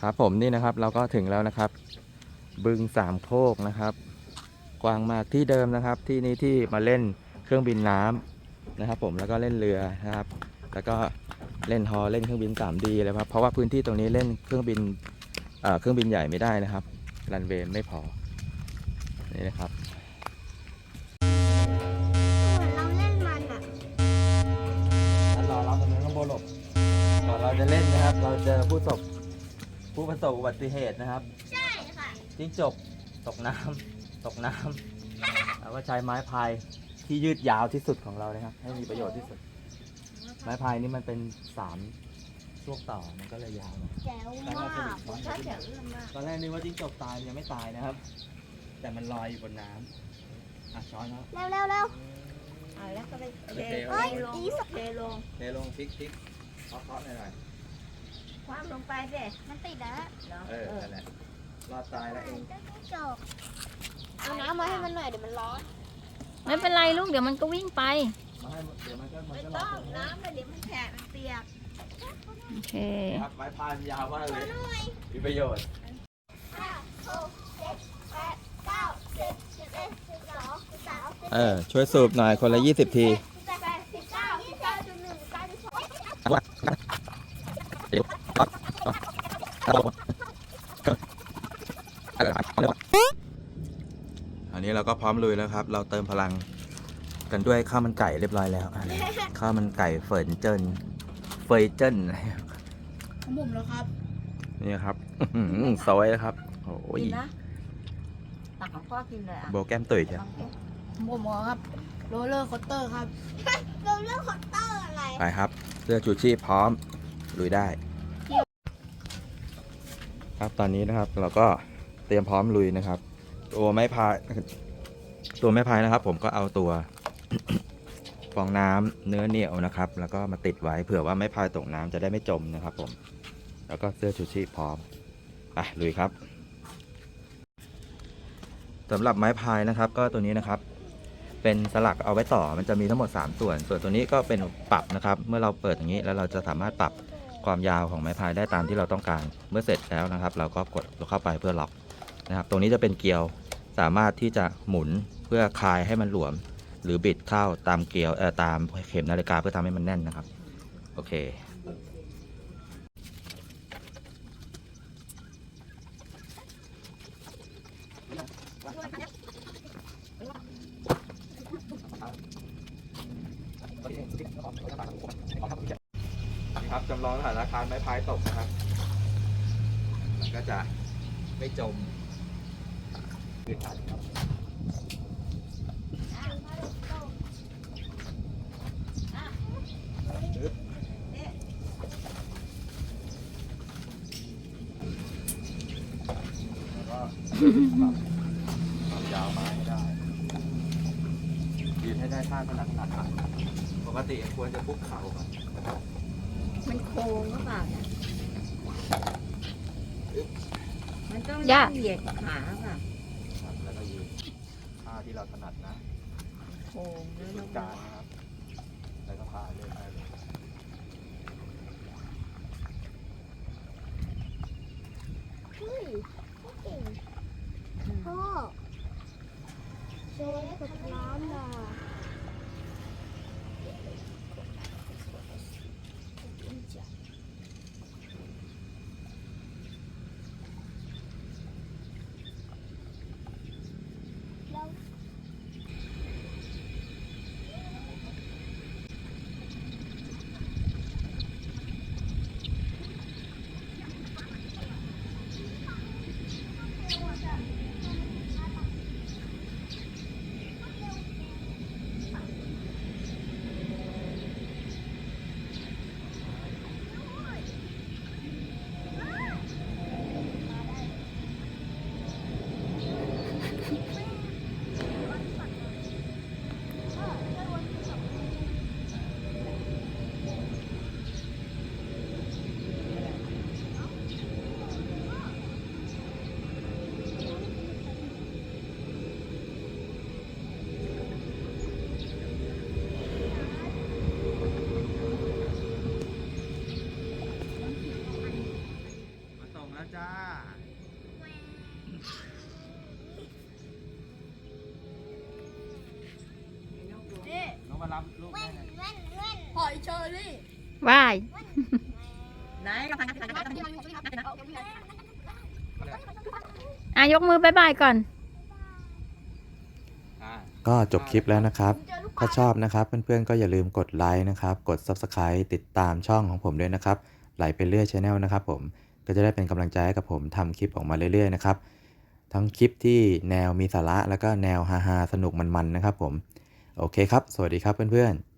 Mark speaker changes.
Speaker 1: ครับผมนี่นะครับเราก็ถึงแล้วนะครับ บึงสามโคกนะครับ กวางมากที่เดิมนะครับ ที่นี่ที่มาเล่นเครื่องบินน้ำนะครับ ผมแล้วก็เล่นเรือนะครับ แล้วก็เล่นฮอเล่นเครื่องบิน 3D เลยครับเพราะว่าพื้นที่ตรงนี้เล่นเครื่องบินเอ่อเครื่องบินใหญ่ไม่ได้นะครับรันเวย์ไม่พอนี่นะครับ
Speaker 2: เหมือนเราเล่นมันอะ
Speaker 1: รอเราตรงนั้นก็โบหลบก่อนเราจะเล่นนะครับ เราเจอผู้ประสบ ผู้ประสบอุบัติเหตุนะครับ
Speaker 2: ใช่ค่ะ
Speaker 1: จิ้งจกตกน้ำตกน้ำเราก็ใช้ไม้พายที่ยืดยาวที่สุดของเราเลยครับ ให้มีประโยชน์ที่สุด ไม้พายนี่มันเป็นสามช่วงต่อมันก็เลยยาวหน่อย
Speaker 2: แจ๋วมากถ้าแจ๋วมาก
Speaker 1: ตอนแรกนึกว่าจิ้งจกตายยังไม่ตายนะครับ แต่มันลอยอยู่บนน้ำอะช้อนแล้ว
Speaker 2: เร็วเร็วเร็ว
Speaker 3: อ่าแล้วก็ไปเท
Speaker 2: เอ้ย
Speaker 3: ลง
Speaker 2: อีสัก
Speaker 3: เทลง
Speaker 1: เทลงพลิกพลิกเคาะเคาะหน่อย
Speaker 3: คว้ามลงไปสิ
Speaker 2: มันติดแล้ว
Speaker 3: เนาะ
Speaker 1: ๆเออนั่นแหละรอดตายแล้วเอง
Speaker 2: เจ้าจิ้งจกเอาน้ำมาให้มันหน่อยเดี๋ยวมันร้อน
Speaker 4: ไม่เป็นไรลูกเดี๋ยวมันก็วิ่งไป
Speaker 1: มาให้เดี๋ยวมันก็มัน
Speaker 3: ไม่
Speaker 1: ก็ร
Speaker 3: ต้
Speaker 1: อ
Speaker 3: อ
Speaker 1: ด
Speaker 3: งน้ำแล้วเดี๋ยวมันแฉะมันเปียก
Speaker 4: โอเค
Speaker 1: ครับไม้พายมันยาวมากเลยมีประโยชน์
Speaker 2: ห้าหกเจ็ดแปดเก้าสิบสิบเอ็ดสิบสองสิบสามสิบ
Speaker 1: เออช่วยสูบหน่อยคนละ20ที
Speaker 2: สิบแปดสิบเก้าสิบเก้าจุดหนึ่งสิบเก้าจุดสอง
Speaker 1: อันนี้เราก็พร้อมลุยแล้วครับ เราเติมพลังกันด้วยข้าวมันไก่เรียบร้อยแล้วอันนี้ข้าวมันไก่เฟินเจิ้นเฟยเจิ้น
Speaker 3: ของผมแล้วครับ
Speaker 1: นี่ครับอื้อหือสวยนะครับ โอ้ย
Speaker 3: กินนะตักของพ่อกินเลยอะ
Speaker 1: โบแก้มตุ๋ยใช่
Speaker 3: ลองกิน
Speaker 5: ผมเหรอครับ โรลเลอร์คอตเตอร์ครับ
Speaker 2: เราเลือกคอตเตอร์อะไร
Speaker 1: ไปครับ เสื้อชูชีพพร้อม ลุยได้ ครับตอนนี้นะครับเราก็เตรียมพร้อมลุยนะครับ ตัวไม้พายตัวไม้พายนะครับ ผมก็เอาตัวฟองน้ำเนื้อเหนียวนะครับ แล้วก็มาติดไว้เผื่อว่าไม้พายตกน้ำจะได้ไม่จมนะครับ ผม แล้วก็เสื้อชูชีพพร้อมไปลุยครับสำหรับไม้พายนะครับ ก็ตัวนี้นะครับ เป็นสลักเอาไว้ต่อมันจะมีทั้งหมด 3 ส่วน ส่วนตัวนี้ก็เป็นปรับนะครับ เมื่อเราเปิดอย่างนี้แล้วเราจะสามารถปรับ ความยาวของไม้พายได้ตามที่เราต้องการ เมื่อเสร็จแล้วนะครับ เราก็กดเข้าไปเพื่อล็อกนะครับ ตรงนี้จะเป็นเกลียวสามารถที่จะหมุนเพื่อคลายให้มันหลวม หรือบิดเข้าตามเกลียวเอ่อตามเข็มนาฬิกาเพื่อทำให้มันแน่นนะครับ โอเคำลองสถานการณ์ไม้พายตกนะครับ มันก็จะไม่จมคือทันครับปึ๊บแล้วก็ปรับความยาวไม้ให้ได้ยืนให้ได้ท่าขนาดขนาดปกติควรจะคุกเข่าก่อน
Speaker 3: มันโค้งหรือเปล่าเนี่ยมันต้อง
Speaker 4: ย่า
Speaker 3: นั่งเหยียดขาค่ะ
Speaker 1: ครับแล้วก็ยืนท่าที่เราถนัดนะ
Speaker 3: โค้งแล้ว
Speaker 1: ยื
Speaker 3: ล
Speaker 1: น
Speaker 3: ง
Speaker 1: กลางนะครับ แล้วก็พายเรื่อยๆเลย
Speaker 2: เฮ้ยเก่งพ่อเชฟกับน้ำน่ จ้า
Speaker 1: น้องมารับลูกแม่
Speaker 5: หน่อยหอยเชอรี่
Speaker 4: ว่าย
Speaker 3: ไหนเราพังกันกันกัน
Speaker 4: อะยกมือบายบายก่อน อ่า
Speaker 1: ก็จบคลิปแล้วนะครับ ถ้าชอบนะครับเพื่อนๆก็อย่าลืมกดไลค์นะครับ กด Subscribe ติดตามช่องของผมด้วยนะครับ ไหลไปเรื่อยช n แนลนะครับผม ก็จะได้เป็นกำลังใจให้กับผมทำคลิปออกมาเรื่อยๆนะครับ ทั้งคลิปที่แนวมีสาระแล้วก็แนวฮาๆสนุกมันๆนะครับผม โอเคครับ สวัสดีครับเพื่อนๆ